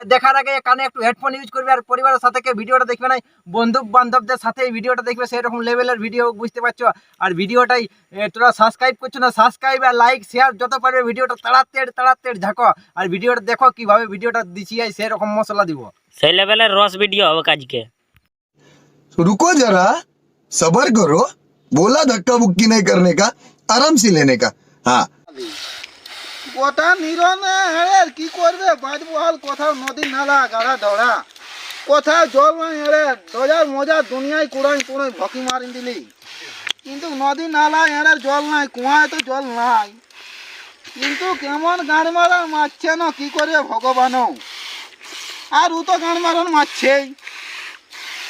দেখার আগে কানে একটু হেডফোন ইউজ করবে আর পরিবারের সাথে কেউ ভিডিওটা দেখবে না বন্ধু বান্ধবদের সাথে এই ভিডিওটা দেখবে সেরকম লেভেলের ভিডিও বুঝতে পারছো আর ভিডিওটাই এ, তোরা সাবস্ক্রাইব করছো না সাবস্ক্রাইব আর লাইক শেয়ার যত পারবে ভিডিওটা তাড়াতাড়ি তাড়াতাড়ি ঝাঁকো আর ভিডিওটা দেখো কিভাবে ভিডিওটা দিচ্ছি এই সেরকম মশলা দিব সেই লেভেলের রস ভিডিও হবে কাজকে तो रुको जरा सबर करो बोला धक्का बुक्की नहीं करने का आराम से लेने का हाँ কথা নিরনে কি করবে? বাজ বহাল কোথাও নদী নালা, গাড়া ধরা কোথাও জল হেড়ে দজার মজা দুনিয়ায় কুড়াই কুড়াই ভকি মারি দিলি। কিন্তু নদী নালা এড়ে জল নাই, কুয়ায় তো জল নাই। কিন্তু কেমন গাড় মারার মারছে না, কি করবে ভগবানও? আর ও তো গাড় মারার মারছেই।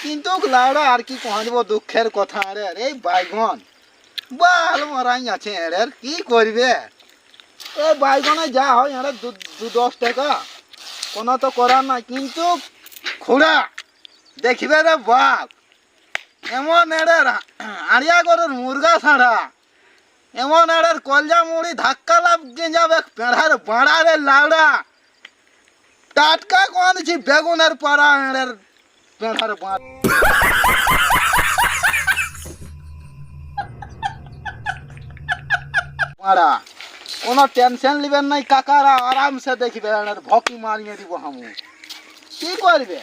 কিন্তু লাউড়া আর কি কহানিব দুঃখের কথা এড়ে এই বাইগন বাল মারাই আছে এড়ে কি করবে? এ বাইগনে যা হয় এড়ে দু দশ টাকা। কোনো তো করার নাই, কিন্তু খুড়া, দেখবে রে বাপ, এমন এড়ে আড়িয়া গরুর মুরগা ছাড়া, এমন এড়ের কলজা মুড়ি ধাক্কা লাগে যাবে পেড়ার বাড়ারে লাউড়া। টাটকা কোনছি বেগুনের পাড়া এড়ের পেড়ার বাড়া মারা কোনো টেনশন লিবেন নাই কাকারা আরামসে দেখবে ভকি মারিয়ে দিব হামু। কি করবে?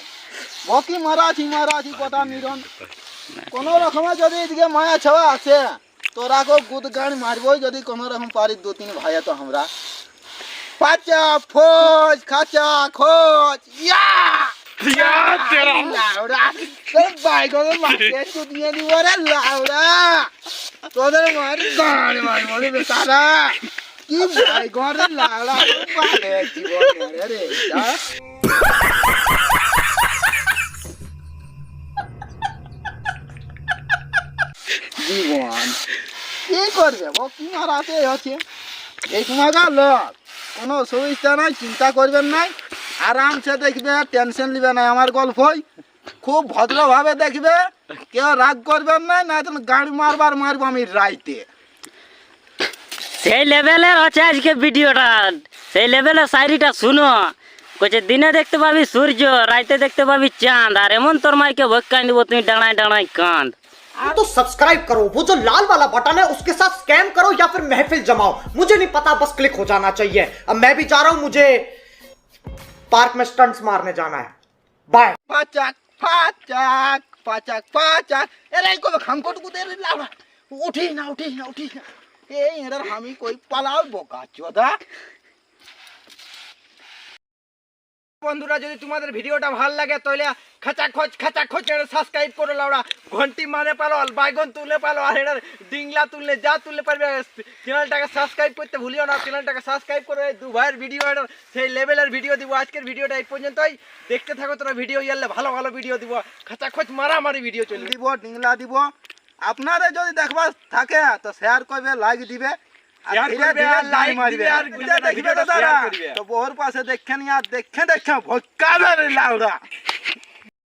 ভকি মারাছি মারাছি কথা নিরন। কোনো রকমে যদি এদিকে মায়া ছাওয়া আছে তোরা গো গুদ গান মারবই যদি কোনো রকম পারি দু তিন ভাইয়া তো আমরা। পাচা ফোজ খাচা খোঁজ ইয়া! লাউড়া তোর দিব রে লাউড়া। তোদের মার গান মারবো রে কি বাইকনে লাউড়া পালে জীবন রে জীবন কি করবে ও কি মারাতে আছে লোক কোনো সুবিধা নাই, চিন্তা করবেন নাই। আরামসে দেখবে, টেনশন নিবে না। আমার গল্পই খুব ভদ্রভাবে দেখবে, কেউ রাগ করবেন না না গাড়ি মারবার মারবো আমি রাইতে। সেই লেভেলের আছে আজকে ভিডিওটা সেই লেভেলের শায়রিটা শুনো কইছে দিনে দেখতে পাবি সূর্য রাইতে দেখতে পাবি চাঁদ আর এমন তোর মাইকে ভক্কাই দিব তুমি ডাঙায় ডাঙায় কাঁদ तो सब्सक्राइब करो वो जो लाल वाला बटन है उसके साथ स्कैम करो या फिर महफिल जमाओ मुझे नहीं पता बस क्लिक हो जाना चाहिए अब मैं भी जा रहा हूं मुझे पार्क में स्टंट्स मारने जाना है बाय পাচাক পাচাক পাচাক পাচাক এরে কবে খামকট কুদে লাউড়া উঠি না উঠি না উঠি না এই এরার আমি কই পালাও বোকা চোদা বন্ধুরা যদি তোমাদের ভিডিওটা ভালো লাগে তাহলে খাঁচা খোঁজ খাঁচা খোঁজ সাবস্ক্রাইব করো লাউড়া ঘন্টি মানে পালো আর বাইগন তুলে পালো আর এটা ডিংলা তুললে যা তুললে পারবে চ্যানেলটাকে সাবস্ক্রাইব করতে ভুলিও না চ্যানেলটাকে সাবস্ক্রাইব করো এই দু ভাইয়ের ভিডিও সেই লেভেলের ভিডিও দিব আজকের ভিডিওটা এই পর্যন্তই দেখতে থাকো তোরা ভিডিও ইয়ালে ভালো ভালো ভিডিও দিব খাঁচা খোঁজ মারামারি ভিডিও চলবে দিব ডিংলা দিব আপনারে যদি দেখবার থাকে তো শেয়ার করবে লাইক দিবে আর Share ধীরে করবে ধীরে আর like মারবে। দিবে আর এটা দেখবে ভিডিওটা তো দাদা, share করবে। তো বউর পাশে দেখে নি আর দেখে দেখে ভক্কা লাউড়া